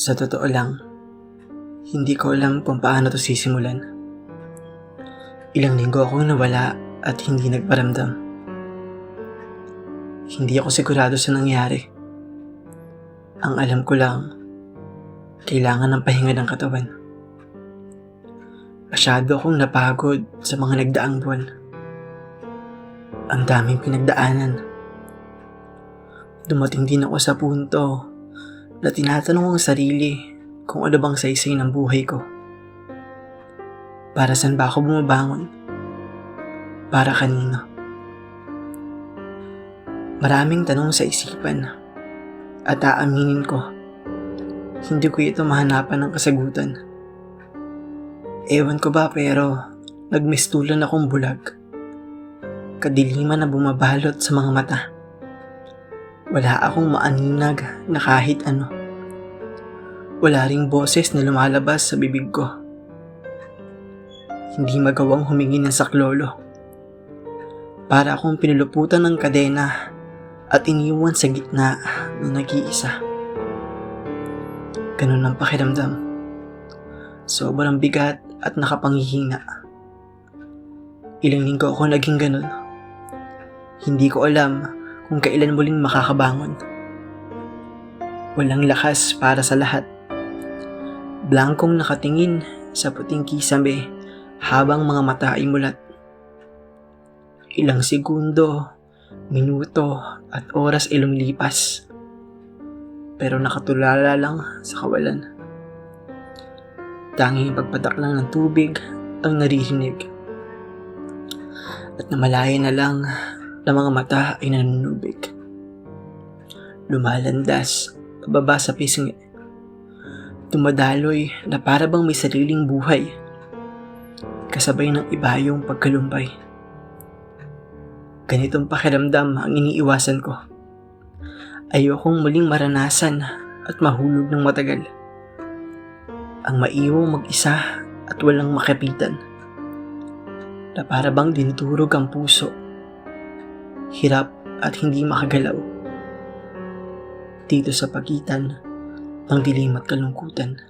Sa totoo lang, hindi ko alam kung paano to sisimulan. Ilang linggo akong nawala at hindi nagparamdam. Hindi ako sigurado sa nangyari. Ang alam ko lang, kailangan ng pahinga ng katawan. Masyado akong napagod sa mga nagdaang buwan. Ang daming pinagdaanan. Dumating din ako sa punto na tinatanong ang sarili kung ano bang saysay ng buhay ko. Para saan ba ako bumabangon? Para kanino? Maraming tanong sa isipan at aaminin ko, hindi ko ito mahanapan ng kasagutan. Ewan ko ba pero nagmistulan akong bulag. Kadiliman na bumabalot sa mga mata. Wala akong maaninag na kahit ano. Wala ring boses na lumalabas sa bibig ko. Hindi magawang humingi ng saklolo. Para akong pinuluputan ng kadena at iniwan sa gitna na nag-iisa. Ganun ang pakiramdam. Sobrang bigat at nakapangihina. Ilang linggo ako naging ganun. Hindi ko alam kung kailan muling makakabangon. Walang lakas para sa lahat. Blankong nakatingin sa puting kisame habang mga mata ay mulat. Ilang segundo, minuto at oras ay lumilipas. Pero nakatulala lang sa kawalan. Tanging pagpatak lang ng tubig ang naririnig. At namalaya na lang na mga mata ay nanunubig. Lumalandas, pababa sa pisngi. Tumadaloy na para bang may sariling buhay. Kasabay ng iba yung pagkalumbay. Ganitong pakiramdam ang iniiwasan ko. Ayokong muling maranasan at mahulog ng matagal. Ang maiwang mag-isa at walang makapitan. Na para bang dinturog ang puso. Hirap at hindi makagalaw. Dito sa pagitan ng dilim at kalungkutan.